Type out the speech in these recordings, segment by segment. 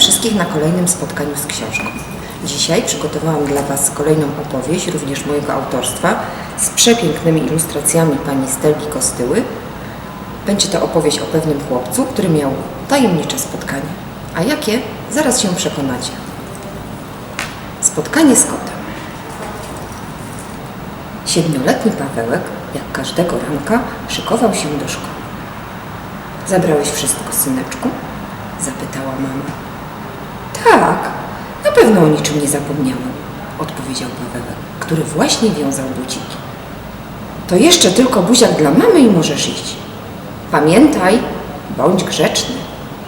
wszystkich na kolejnym spotkaniu z książką. Dzisiaj przygotowałam dla Was kolejną opowieść, również mojego autorstwa, z przepięknymi ilustracjami pani Stelki Kostyły. Będzie to opowieść o pewnym chłopcu, który miał tajemnicze spotkanie. A jakie? Zaraz się przekonacie. Spotkanie z kotem. Siedmioletni Pawełek, jak każdego ranka, szykował się do szkoły. Zabrałeś wszystko, syneczku? Zapytała mama. Pewno o niczym nie zapomniałem, odpowiedział Pawełek, który właśnie wiązał buciki. To jeszcze tylko buziak dla mamy i możesz iść. Pamiętaj, bądź grzeczny,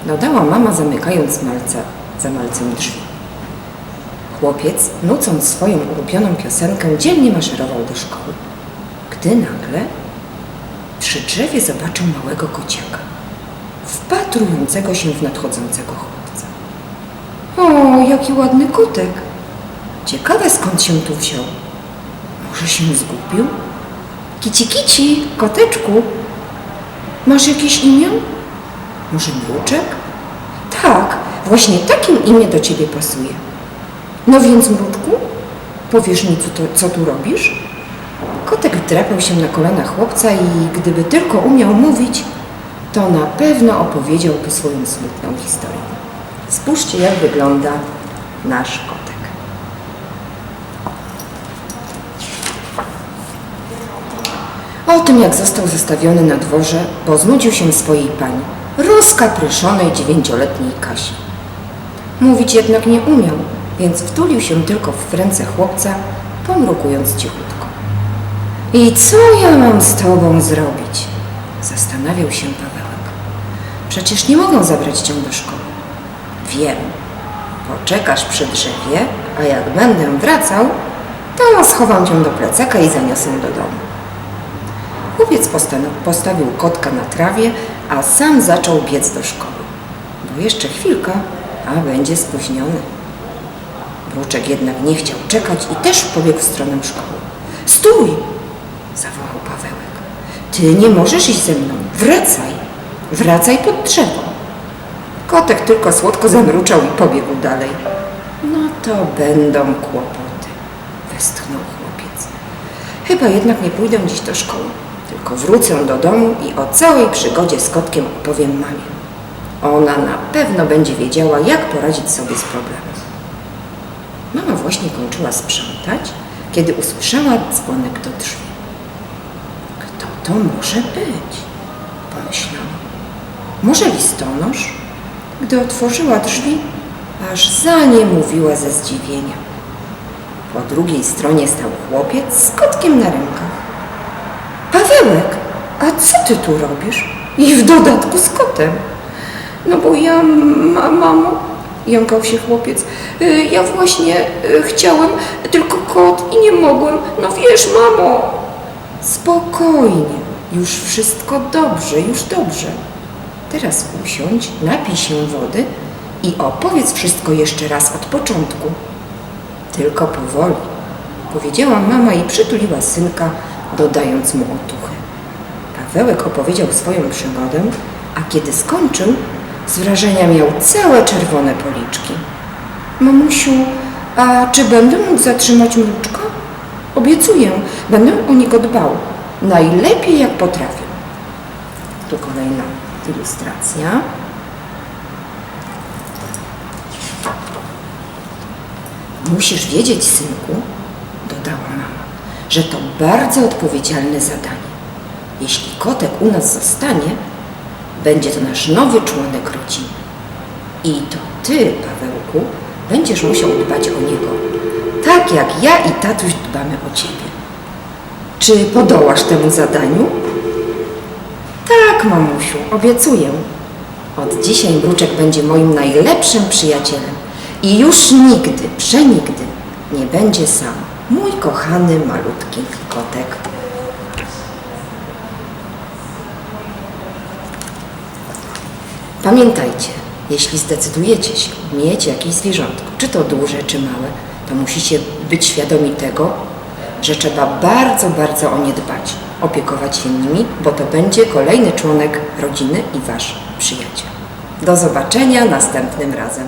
dodała mama zamykając malca, za malcem drzwi. Chłopiec, nucąc swoją ulubioną piosenkę, dzielnie maszerował do szkoły. Gdy nagle przy drzewie zobaczył małego kociaka, wpatrującego się w nadchodzącego chłopca. Jaki ładny kotek! Ciekawe skąd się tu wziął. Może się zgubił? Kici, kici, koteczku, masz jakieś imię? Może Mruczek? Tak, właśnie takim imię do ciebie pasuje. No więc, Mruczku, powiesz mi, co, to, co tu robisz? Kotek wdrapał się na kolana chłopca i gdyby tylko umiał mówić, to na pewno opowiedziałby swoją smutną historię. Spójrzcie, jak wygląda nasz kotek. O tym, jak został zostawiony na dworze, bo znudził się swojej pani, rozkapryszonej dziewięcioletniej Kasi. Mówić jednak nie umiał, więc wtulił się tylko w ręce chłopca, pomrukując cichutko. I co ja mam z tobą zrobić? Zastanawiał się Pawełek. Przecież nie mogą zabrać cię do szkoły. Wiem. Poczekasz przy drzewie, a jak będę wracał, to schowam cię do plecaka i zaniosę do domu. Chłopiec postawił kotka na trawie, a sam zaczął biec do szkoły. Bo jeszcze chwilka, a będzie spóźniony. Mruczek jednak nie chciał czekać i też pobiegł w stronę szkoły. Stój! zawołał Pawełek. Ty nie możesz iść ze mną. Wracaj! Wracaj pod drzewo. Kotek tylko słodko zamruczał i pobiegł dalej. No to będą kłopoty, westchnął chłopiec. Chyba jednak nie pójdę dziś do szkoły, tylko wrócę do domu i o całej przygodzie z kotkiem opowiem mamie. Ona na pewno będzie wiedziała, jak poradzić sobie z problemem. Mama właśnie kończyła sprzątać, kiedy usłyszała dzwonek do drzwi. Kto to może być? Pomyślała. Może listonosz? Gdy otworzyła drzwi, aż za nie mówiła ze zdziwienia. Po drugiej stronie stał chłopiec z kotkiem na rękach. Pawełek, a co ty tu robisz? I w dodatku z kotem. No bo ja, ma, mamo, jąkał się chłopiec, y, ja właśnie y, chciałem tylko kot i nie mogłem. No wiesz, mamo. Spokojnie, już wszystko dobrze, już dobrze. Teraz usiądź, napij się wody i opowiedz wszystko jeszcze raz od początku. Tylko powoli, powiedziała mama i przytuliła synka, dodając mu otuchy. Pawełek opowiedział swoją przygodę, a kiedy skończył, z wrażenia miał całe czerwone policzki. Mamusiu, a czy będę mógł zatrzymać mruczka? Obiecuję, będę o niego dbał. Najlepiej jak potrafię. Tu kolejna ilustracja. Musisz wiedzieć, synku, dodała mama, że to bardzo odpowiedzialne zadanie. Jeśli kotek u nas zostanie, będzie to nasz nowy członek rodziny. I to ty, Pawełku, będziesz musiał dbać o niego, tak jak ja i tatuś dbamy o ciebie. Czy podołasz temu zadaniu? Tak, mamusiu, obiecuję. Od dzisiaj Mruczek będzie moim najlepszym przyjacielem i już nigdy, przenigdy nie będzie sam. Mój kochany, malutki kotek. Pamiętajcie, jeśli zdecydujecie się mieć jakieś zwierzątko, czy to duże, czy małe, to musicie być świadomi tego, że trzeba bardzo, bardzo o nie dbać, opiekować się nimi, bo to będzie kolejny członek rodziny i wasz przyjaciel. Do zobaczenia następnym razem.